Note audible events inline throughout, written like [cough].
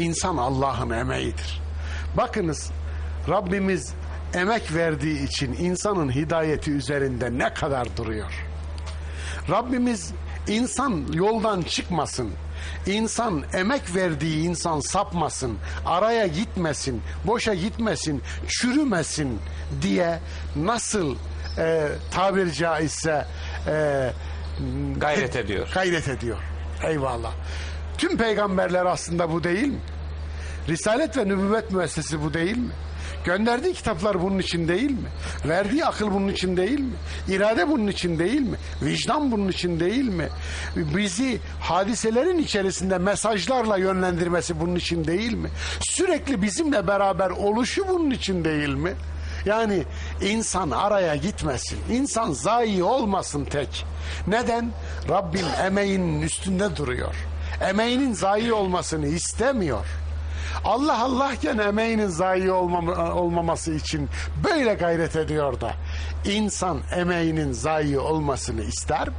İnsan Allah'ın emeğidir. Bakınız Rabbimiz emek verdiği için insanın hidayeti üzerinde ne kadar duruyor. Rabbimiz insan yoldan çıkmasın. İnsan emek verdiği insan sapmasın, araya gitmesin, boşa gitmesin, çürümesin diye nasıl e, tabiri caizse e, Gayret ediyor. Gayret ediyor. Eyvallah. Tüm peygamberler aslında bu değil mi? Risalet ve nübüvvet müessesi bu değil mi? Gönderdiği kitaplar bunun için değil mi? Verdiği akıl bunun için değil mi? İrade bunun için değil mi? Vicdan bunun için değil mi? Bizi hadiselerin içerisinde mesajlarla yönlendirmesi bunun için değil mi? Sürekli bizimle beraber oluşu bunun için değil mi? Yani insan araya gitmesin. İnsan zayi olmasın tek. Neden? Rabbim emeğinin üstünde duruyor. Emeğinin zayi olmasını istemiyor. Allah Allahken emeğinin zayi olmam- olmaması için böyle gayret ediyor da insan emeğinin zayi olmasını ister mi?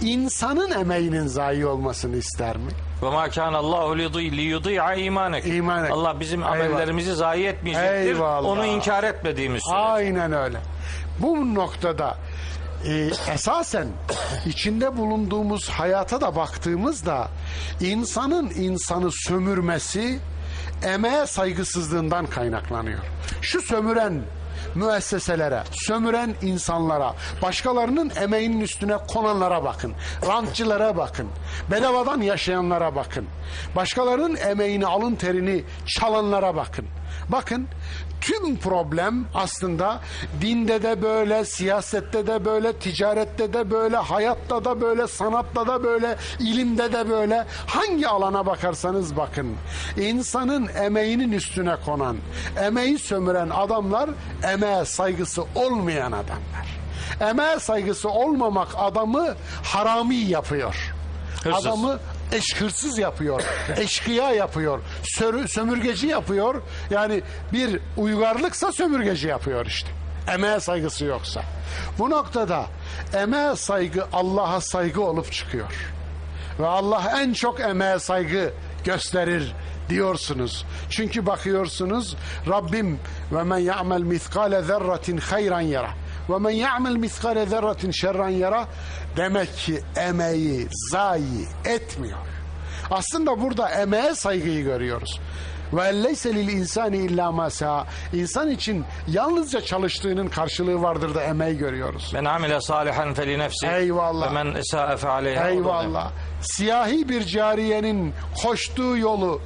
İnsanın emeğinin zayi olmasını ister mi? Ve ma kana Allahu li yudî'a imanek. İmanek. Allah bizim Eyvallah. amellerimizi zayi etmeyecektir. Eyvallah. Onu inkar etmediğimiz sürece. Aynen öyle. Bu noktada e, esasen içinde bulunduğumuz hayata da baktığımızda insanın insanı sömürmesi emeğe saygısızlığından kaynaklanıyor. Şu sömüren müesseselere, sömüren insanlara, başkalarının emeğinin üstüne konanlara bakın. Rantçılara bakın. Bedavadan yaşayanlara bakın. Başkalarının emeğini, alın terini çalanlara bakın. Bakın tüm problem aslında dinde de böyle, siyasette de böyle, ticarette de böyle, hayatta da böyle, sanatta da böyle, ilimde de böyle. Hangi alana bakarsanız bakın. insanın emeğinin üstüne konan, emeği sömüren adamlar emeğe saygısı olmayan adamlar. Emeğe saygısı olmamak adamı harami yapıyor. Hırsız. Adamı eş hırsız yapıyor, [laughs] eşkıya yapıyor, sömürgeci yapıyor. Yani bir uygarlıksa sömürgeci yapıyor işte. Emeğe saygısı yoksa. Bu noktada emeğe saygı Allah'a saygı olup çıkıyor. Ve Allah en çok emeğe saygı gösterir diyorsunuz. Çünkü bakıyorsunuz Rabbim ve men ya'mel miskale zerratin hayran yara ve men ya'mel miskale zerratin şerran yara demek ki emeği zayi etmiyor. Aslında burada emeğe saygıyı görüyoruz. Ve elleyse lil insani illa ma sa'a. İnsan için yalnızca çalıştığının karşılığı vardır da emeği görüyoruz. Men amile salihan feli nefsi. Eyvallah. Ve men esa'e fe aleyha. Eyvallah. Siyahi bir cariyenin koştuğu yolu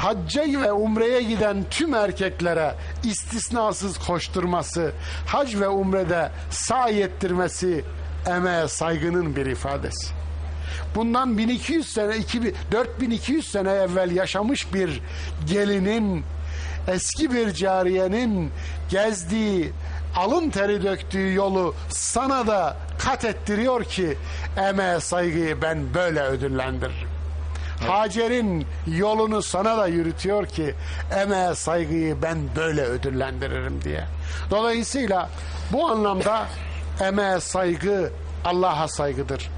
hacca ve umreye giden tüm erkeklere istisnasız koşturması, hac ve umrede sa'i ettirmesi emeğe saygının bir ifadesi. Bundan 1200 sene, 2000, 4200 sene evvel yaşamış bir gelinin, eski bir cariyenin gezdiği, alın teri döktüğü yolu sana da kat ettiriyor ki emeğe saygıyı ben böyle ödüllendiririm. Hacer'in yolunu sana da yürütüyor ki emeğe saygıyı ben böyle ödüllendiririm diye. Dolayısıyla bu anlamda emeğe saygı Allah'a saygıdır.